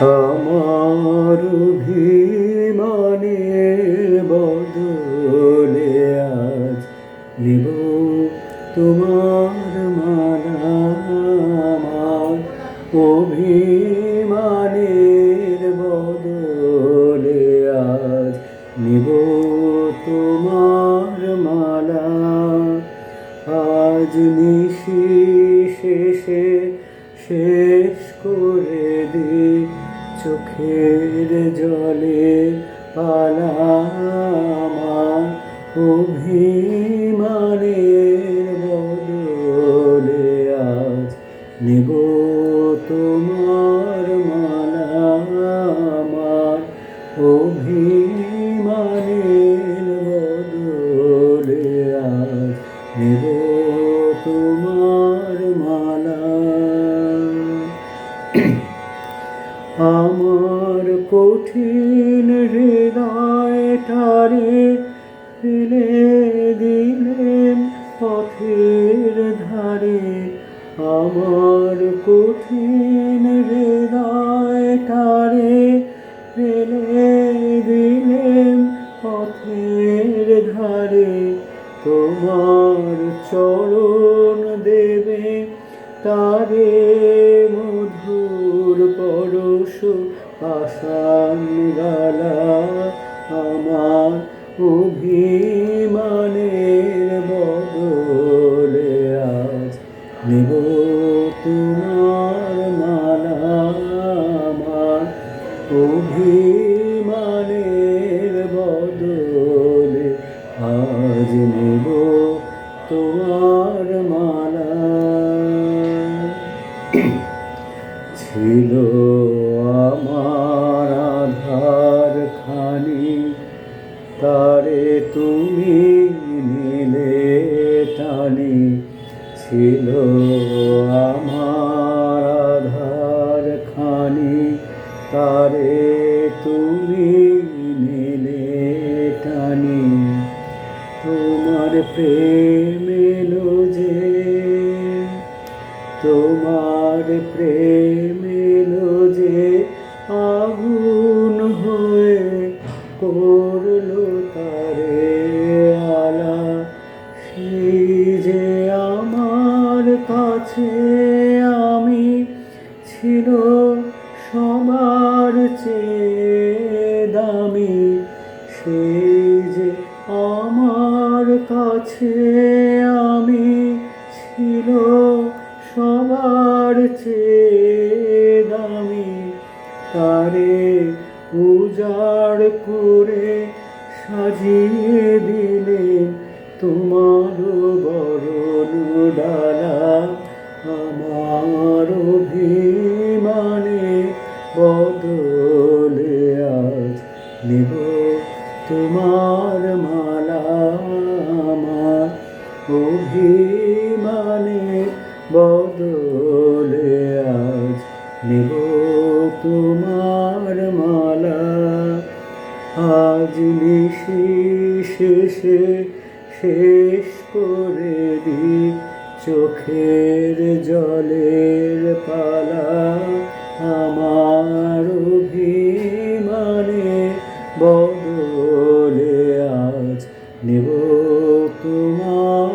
আমার অভিমানের বদলে আজ নিব তোমার মালা আমার অভিমানের বদলে আজ নিব তোমার মালা। আজ নিশি শেষে শেষ করে দি চোখের জলে পালা আমার অভিমানের বদলে আজ নেব তোমার মালা আমার অভিমানের বদলে আজ নেব আমার কঠিন হৃদয়টারে ফেলে দিলেন পথের ধারে। আমার কঠিন হৃদয়টারে ফেলে দিলেন পথের ধারে। তোমার চরণ দেবে তারে আসান গালা আমার অভিমানের বদলে আজ নেব তোমার মালা আমার অভিমানের বদলে আজ নেব তোমার ছিল আমার আধার খানি তারে তুমি নিলে টানি। তোমার প্রেম এলো যে, তোমার প্রেম এলো যে, আগুন হয়ে করল কাছে আমি ছিল সবার চেয়ে দামি। সেই যে আমার কাছে আমি ছিল সবার চেয়ে দামি। তারে উজাড় করে সাজিয়ে তোমার মালা আমার অভিমানে বদলে আজ নেব তোমার মালা। আজ নিশি শেষে শেষ করে দি চোখের জলের পালা। আমার নেব তোমার